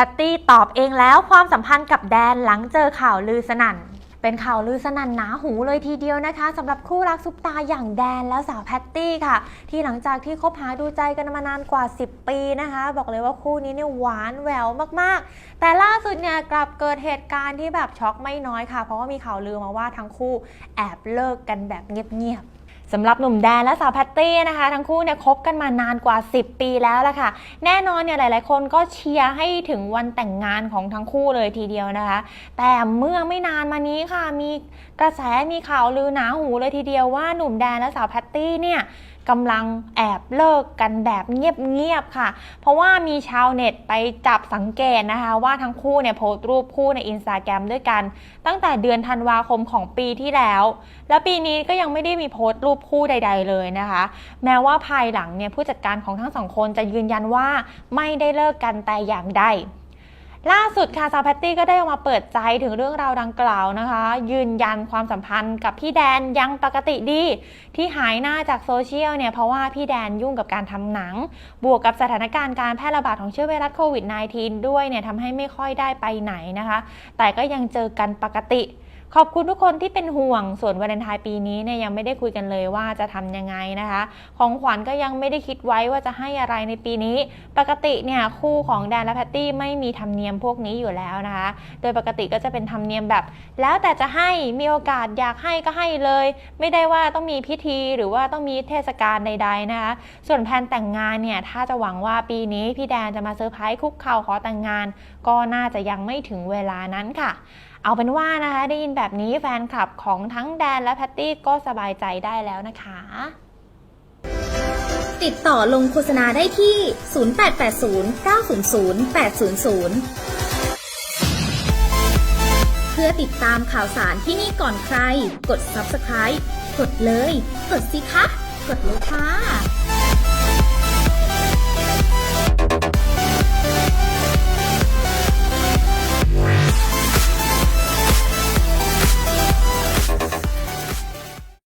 พตตี้ตอบเองแล้วความสัมพันธ์กับแดนหลังเจอข่าวลือสนั่น เป็นข่าวลือสนั่นหนาหูเลยทีเดียวนะคะสำหรับคู่รักซุปตาอย่างแดนแล้วสาวแพตตี้ค่ะ ที่หลังจากที่คบหาดูใจกันมานานกว่า 10 ปีนะคะ บอกเลยว่าคู่นี้เนี่ยหวานแหววมากๆ แต่ล่าสุดเนี่ยกลับเกิดเหตุการณ์ที่แบบช็อกไม่น้อยค่ะ เพราะว่ามีข่าวลือมาว่าทั้งคู่แอบเลิกกันแบบเงียบๆ สำหรับหนุ่มแดนและสาวแพตตี้นะคะ ทั้งคู่เนี่ยคบกันมานานกว่า 10 ปีแล้วล่ะค่ะ แน่นอนเนี่ยหลาย ๆ คนก็เชียร์ให้ถึงวันแต่งงานของทั้งคู่เลยทีเดียวนะคะ แต่เมื่อไม่นานมานี้ค่ะมีกระแสมีข่าวลือหนาหูเลยทีเดียวว่าหนุ่มแดนและสาวแพตตี้เนี่ย กำลังแอบเลิกกันแบบเงียบๆค่ะ เพราะว่ามีชาวเน็ตไปจับสังเกตนะคะว่าทั้งคู่เนี่ยโพสต์รูปคู่ในอินสตาแกรมด้วยกัน ตั้งแต่เดือนธันวาคมของปีที่แล้ว แล้วปีนี้ก็ยังไม่ได้มีโพสต์รูปคู่ใด ๆ เลยนะคะ แม้ว่าภายหลังเนี่ยผู้จัดการของทั้งสองคนจะยืนยันว่าไม่ได้เลิกกันแต่อย่างใด ล่าสุดค่ะซาวแพตตี้ก็ได้ออกมาเปิดใจถึงเรื่องราวดังกล่าวนะคะ ยืนยันความสัมพันธ์กับพี่แดนยังปกติดี ที่หายหน้าจากโซเชียลเนี่ยเพราะว่าพี่แดนยุ่งกับการทำหนัง บวกกับสถานการณ์การแพร่ระบาดของเชื้อไวรัสโควิด -19 ด้วยเนี่ยทำให้ไม่ค่อยได้ไปไหนนะคะ แต่ก็ยังเจอกันปกติ ขอบคุณทุกคนที่เป็นห่วงส่วนวาเลนไทน์ปีนี้เนี่ยยังไม่ได้คุยกันเลยว่าจะทำยังไงนะคะ ของขวัญก็ยังไม่ได้คิดไว้ว่าจะให้อะไรในปีนี้ ปกติเนี่ยคู่ของแดนและแพตตี้ไม่มีธรรมเนียมพวกนี้อยู่แล้วนะคะ โดยปกติก็จะเป็นธรรมเนียมแบบ แล้วแต่จะให้มีโอกาสอยากให้ก็ให้เลย ไม่ได้ว่าต้องมีพิธีหรือว่าต้องมีเทศกาลใด ๆนะคะ ส่วนแผนแต่งงานเนี่ยถ้าจะหวังว่าปีนี้พี่แดนจะมาเซอร์ไพรส์คุกเข่าขอแต่งงาน ก็น่าจะยังไม่ถึงเวลานั้นค่ะ เอาเป็นว่านะคะ ได้ยินแบบนี้แฟนคลับของทั้งแดนและแพตตี้ก็สบายใจได้แล้วนะคะ ติดต่อลงโฆษณาได้ที่ 0880 900 800 เพื่อติดตามข่าวสารที่นี่ก่อนใคร กด subscribe กดเลย กดสิคะ กดเลยค่ะ